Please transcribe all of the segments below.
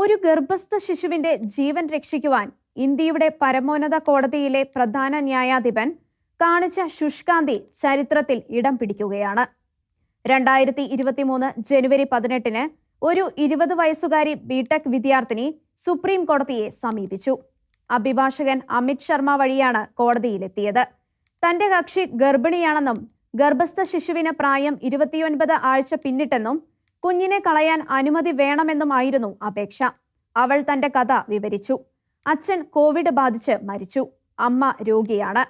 ഒരു ഗർഭസ്ഥ ശിശുവിന്റെ ജീവൻ രക്ഷിക്കുവാൻ ഇന്ത്യയുടെ പരമോന്നത കോടതിയിലെ പ്രധാന ന്യായാധിപൻ കാണിച്ച ശുഷ്കാന്തി ചരിത്രത്തിൽ ഇടം പിടിക്കുകയാണ്. രണ്ടായിരത്തി ഇരുപത്തിമൂന്ന് ജനുവരി പതിനെട്ടിന് ഒരു ഇരുപത് വയസ്സുകാരി ബിടെക് വിദ്യാർത്ഥിനി സുപ്രീം കോടതിയെ സമീപിച്ചു. അഭിഭാഷകൻ അമിത് ശർമ്മ വഴിയാണ് കോടതിയിലെത്തിയത്. തന്റെ കക്ഷി ഗർഭിണിയാണെന്നും ഗർഭസ്ഥ ശിശുവിന് പ്രായം ഇരുപത്തിയൊൻപത് ആഴ്ച പിന്നിട്ടെന്നും കുഞ്ഞിനെ കളയാൻ അനുമതി വേണമെന്നുമായിരുന്നു അപേക്ഷ. അവൾ തന്റെ കഥ വിവരിച്ചു. അച്ഛൻ കോവിഡ് ബാധിച്ച് മരിച്ചു. അമ്മ രോഗിയാണ്.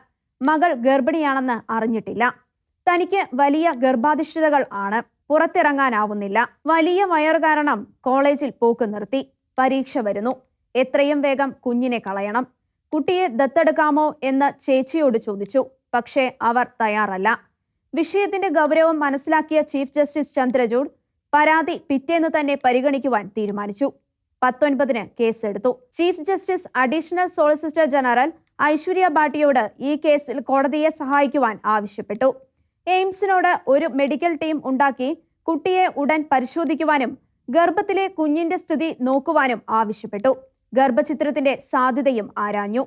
മകൾ ഗർഭിണിയാണെന്ന് അറിഞ്ഞിട്ടില്ല. തനിക്ക് വലിയ ഗർഭാധിഷ്ഠിതകൾ ആണ്. പുറത്തിറങ്ങാനാവുന്നില്ല. വലിയ വയറ് കാരണം കോളേജിൽ പോക്ക് നിർത്തി. പരീക്ഷ വരുന്നു. എത്രയും വേഗം കുഞ്ഞിനെ കളയണം. കുട്ടിയെ ദത്തെടുക്കാമോ എന്ന് ചേച്ചിയോട് ചോദിച്ചു. പക്ഷേ അവർ തയ്യാറല്ല. വിഷയത്തിന്റെ ഗൗരവം മനസ്സിലാക്കിയ ചീഫ് ജസ്റ്റിസ് ചന്ദ്രചൂഡ് പരാതി പിറ്റേന്ന് തന്നെ പരിഗണിക്കുവാൻ തീരുമാനിച്ചു. പത്തൊൻപതിന് കേസെടുത്തു. Chief justice additional solicitor general Aishwarya ഭാട്ടിയോട് ഈ കേസിൽ കോടതിയെ സഹായിക്കുവാൻ ആവശ്യപ്പെട്ടു. എയിംസിനോട് ഒരു മെഡിക്കൽ ടീം ഉണ്ടാക്കി കുട്ടിയെ ഉടൻ പരിശോധിക്കുവാനും ഗർഭത്തിലെ കുഞ്ഞിന്റെ സ്ഥിതി നോക്കുവാനും ആവശ്യപ്പെട്ടു. ഗർഭചിത്രത്തിന്റെ സാധ്യതയും ആരാഞ്ഞു.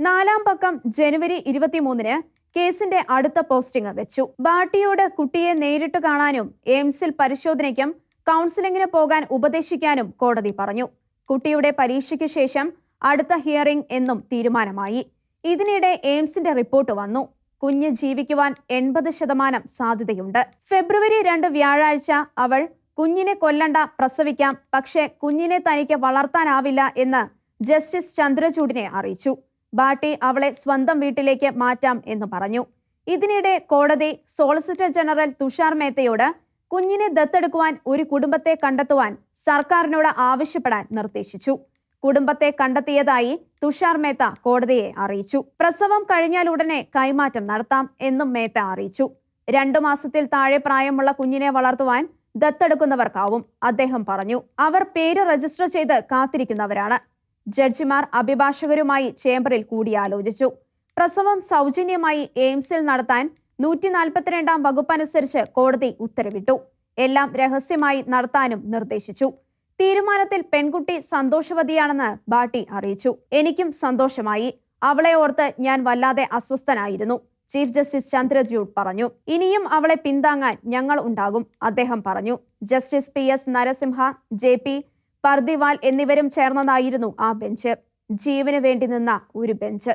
നാലാം പക്കം ജനുവരി ഇരുപത്തിമൂന്നിന് കേസിന്റെ അടുത്ത പോസ്റ്റിംഗ് വെച്ചു. ബാട്ടിയോട് കുട്ടിയെ നേരിട്ട് കാണാനും എയിംസിൽ പരിശോധനയ്ക്കും കൗൺസിലിംഗിന് പോകാൻ ഉപദേശിക്കാനും കോടതി പറഞ്ഞു. കുട്ടിയുടെ പരീക്ഷയ്ക്ക് ശേഷം അടുത്ത ഹിയറിംഗ് എന്നും തീരുമാനമായി. ഇതിനിടെ എയിംസിന്റെ റിപ്പോർട്ട് വന്നു. കുഞ്ഞ് ജീവിക്കുവാൻ എൺപത് ശതമാനം സാധ്യതയുണ്ട്. ഫെബ്രുവരി രണ്ട് വ്യാഴാഴ്ച അവൾ കുഞ്ഞിനെ കൊല്ലണ്ട പ്രസവിക്കാം. പക്ഷേ കുഞ്ഞിനെ തനിക്ക് വളർത്താനാവില്ല എന്ന് ജസ്റ്റിസ് ചന്ദ്രചൂഡിനെ അറിയിച്ചു. ബാട്ടി അവളെ സ്വന്തം വീട്ടിലേക്ക് മാറ്റാം എന്ന് പറഞ്ഞു. ഇതിനിടെ കോടതി സോളിസിറ്റർ ജനറൽ തുഷാർ മേത്തയോട് കുഞ്ഞിനെ ദത്തെടുക്കുവാൻ ഒരു കുടുംബത്തെ കണ്ടെത്തുവാൻ സർക്കാരിനോട് ആവശ്യപ്പെടാൻ നിർദ്ദേശിച്ചു. കുടുംബത്തെ കണ്ടെത്തിയതായി തുഷാർ മേത്ത കോടതിയെ അറിയിച്ചു. പ്രസവം കഴിഞ്ഞാൽ ഉടനെ കൈമാറ്റം നടത്താം എന്നും മേത്ത അറിയിച്ചു. രണ്ടു മാസത്തിൽ താഴെ പ്രായമുള്ള കുഞ്ഞിനെ വളർത്തുവാൻ ദത്തെടുക്കുന്നവർക്കാവും അദ്ദേഹം പറഞ്ഞു. അവർ പേര് രജിസ്റ്റർ ചെയ്ത് കാത്തിരിക്കുന്നവരാണ്. ജഡ്ജിമാർ അഭിഭാഷകരുമായി ചേംബറിൽ കൂടിയാലോചിച്ചു. പ്രസവം സൗജന്യമായി എയിംസിൽ നടത്താൻ നൂറ്റി നാൽപ്പത്തിരണ്ടാം വകുപ്പനുസരിച്ച് കോടതി ഉത്തരവിട്ടു. എല്ലാം രഹസ്യമായി നടത്താനും നിർദ്ദേശിച്ചു. തീരുമാനത്തിൽ പെൺകുട്ടി സന്തോഷവതിയാണെന്ന് ബാട്ടി അറിയിച്ചു. എനിക്കും സന്തോഷമായി. അവളെ ഓർത്ത് ഞാൻ വല്ലാതെ അസ്വസ്ഥനായിരുന്നു. ചീഫ് ജസ്റ്റിസ് ചന്ദ്രചൂഡ് പറഞ്ഞു. ഇനിയും അവളെ പിന്താങ്ങാൻ ഞങ്ങൾ ഉണ്ടാകും അദ്ദേഹം പറഞ്ഞു. Justice P S Narasimha J Pardiwala എന്നിവരും ചേർന്നതായിരുന്നു ആ ബെഞ്ച്. ജീവന് വേണ്ടി നിന്ന ഒരു ബെഞ്ച്.